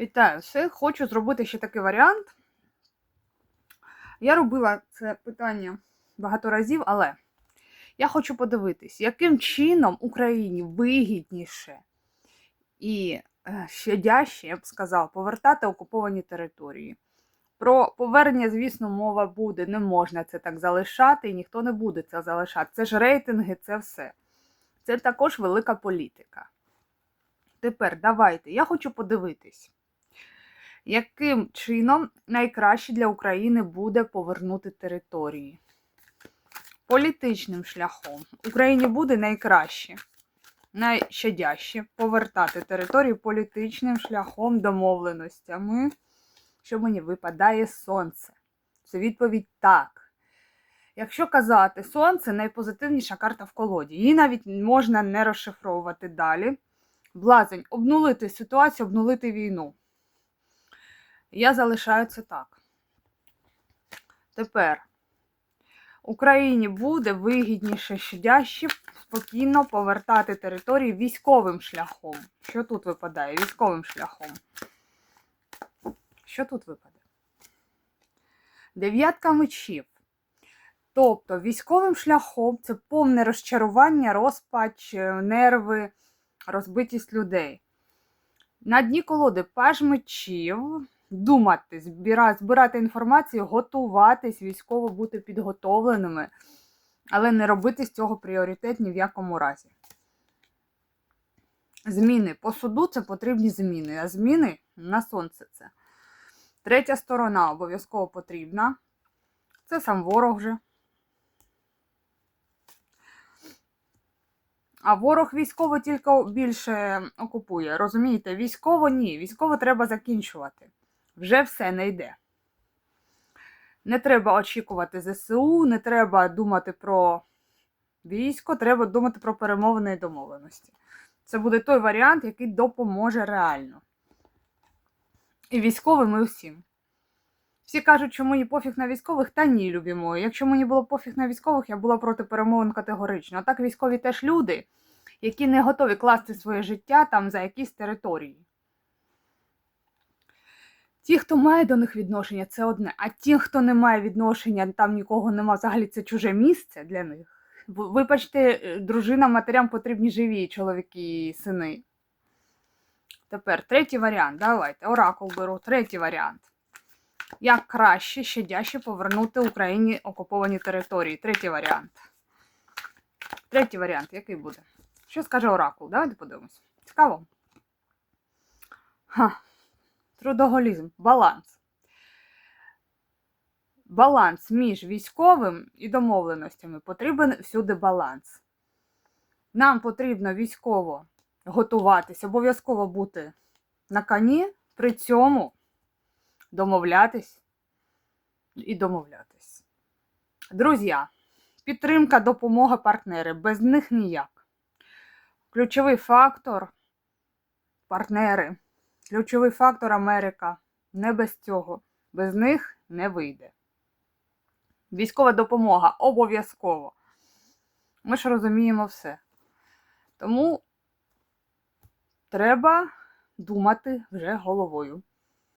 Вітаю всіх. Хочу зробити ще такий варіант. Я робила це питання багато разів, але я хочу подивитись, яким чином Україні вигідніше і е, щадяще, я б сказав, повертати окуповані території. Про повернення, звісно, мова буде, не можна це так залишати, і ніхто не буде це залишати. Це ж рейтинги, це все. Це також велика політика. Тепер давайте, я хочу подивитись, яким чином найкраще для України буде повернути території. Політичним шляхом. Україні буде найкраще, найщадяще повертати території політичним шляхом домовленостями, що мені випадає сонце. Це відповідь так. Якщо казати сонце, найпозитивніша карта в колоді. Її навіть можна не розшифровувати далі. Блазень, обнулити ситуацію, обнулити війну. Я залишаю це так. Тепер Україні буде вигідніше щадяще спокійно повертати території військовим шляхом. Що тут випадає? Військовим шляхом. Що тут випадає? Дев'ятка мечів. Тобто військовим шляхом це повне розчарування, розпач, нерви, розбитість людей. На дні колоди паж мечів, думати, збирати, інформацію, готуватись, військово бути підготовленими, але не робити з цього пріоритет ні в якому разі. Зміни по суду це потрібні зміни, а зміни на сонце це. Третя сторона обов'язково потрібна. Це сам ворог вже. А ворог військово тільки більше окупує. Розумієте, військово ні. Військово треба закінчувати. Вже все не йде. Не треба очікувати ЗСУ, не треба думати про військо, треба думати про перемовини і домовленості. Це буде той варіант, який допоможе реально. І військовим, і всім. Всі кажуть, що мені пофіг на військових, та ні, любі мої. Якщо мені було пофіг на військових, я була проти перемовин категорично. А так військові теж люди, які не готові класти своє життя там за якісь території. Ті, хто має до них відношення, це одне. А ті, хто не має відношення, там нікого нема, взагалі це чуже місце для них. Вибачте, е, дружинам, матерям потрібні живі чоловіки і сини. Тепер третій варіант. Давайте. Оракул беру. Третій варіант. Як краще, щадяще повернути Україні окуповані території. Третій варіант. Третій варіант, який буде? Що скаже Оракул? Давайте подивимось. Цікаво. Ха. Трудоголізм. Баланс. Баланс між військовим і домовленостями. Потрібен всюди баланс. Нам потрібно військово готуватись, обов'язково бути на коні, при цьому домовлятись і домовлятись. Друзі, підтримка, допомога, партнери. Без них ніяк. Ключовий фактор партнери. Ключовий фактор Америка. Не без цього. Без них не вийде. Військова допомога обов'язково. Ми ж розуміємо все. Тому треба думати вже головою.